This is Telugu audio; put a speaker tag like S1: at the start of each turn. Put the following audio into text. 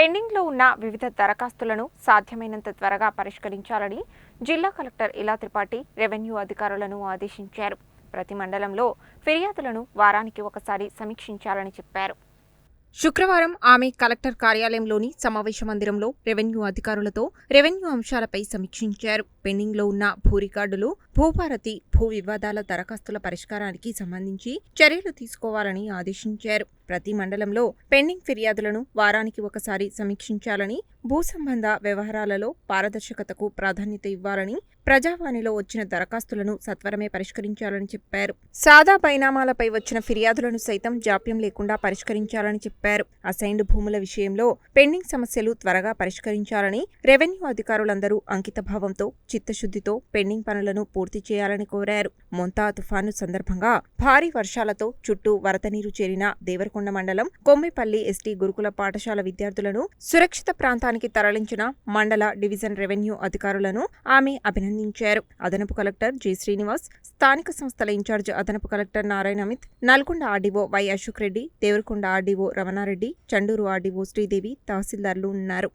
S1: పెండింగ్లో ఉన్న వివిధ దరఖాస్తులను సాధ్యమైనంత త్వరగా పరిష్కరించాలని జిల్లా కలెక్టర్ ఇలా త్రిపాఠి రెవెన్యూ అధికారులను ఆదేశించారు. ప్రతి మండలంలో ఫిర్యాదులను వారానికి ఒకసారి సమీక్షించాలని చెప్పారు. శుక్రవారం ఆమె కలెక్టర్ కార్యాలయంలోని సమావేశ మందిరంలో రెవెన్యూ అధికారులతో రెవెన్యూ అంశాలపై సమీక్షించారు. పెండింగ్లో ఉన్న భూ రికార్డులు భూభారతి భూ వివాదాల దరఖాస్తుల పరిష్కారానికి సంబంధించి చర్యలు తీసుకోవాలని ఆదేశించారు. ప్రతి మండలంలో పెండింగ్ ఫిర్యాదులను వారానికి ఒకసారి సమీక్షించాలని భూ సంబంధ వ్యవహారాలలో పారదర్శకతకు ప్రాధాన్యత ఇవ్వాలని ప్రజావాణిలో వచ్చిన దరఖాస్తులను సత్వరమే పరిష్కరించాలని చెప్పారు. సాదా పరిణామాలపై వచ్చిన ఫిర్యాదులను సైతం జాప్యం లేకుండా పరిష్కరించాలని చెప్పారు. అసైన్డ్ భూముల విషయంలో పెండింగ్ సమస్యలు త్వరగా పరిష్కరించాలని రెవెన్యూ అధికారులందరూ అంకితభావంతో చిత్తశుద్ధితో పెండింగ్ పనులను పూర్తి చేయాలని కోరారు. మొంతా తుఫాను సందర్భంగా భారీ వర్షాలతో చుట్టూ వరద నీరు చేరిన దేవరకొండ మండలం కొమ్మిపల్లి ఎస్టీ గురుకుల పాఠశాల విద్యార్థులను సురక్షిత ప్రాంతానికి తరలించిన మండల డివిజన్ రెవెన్యూ అధికారులను ఆమె అభినందించారు. అదనపు కలెక్టర్ జి. శ్రీనివాస్ స్థానిక సంస్థల ఇన్ఛార్జ్ అదనపు collector Narayana Amit Nalgonda RDO Y Ashok Reddy Devarakonda RDO Ramana Reddy Chanduru RDO Sridevi తహసీల్దార్లు ఉన్నారు.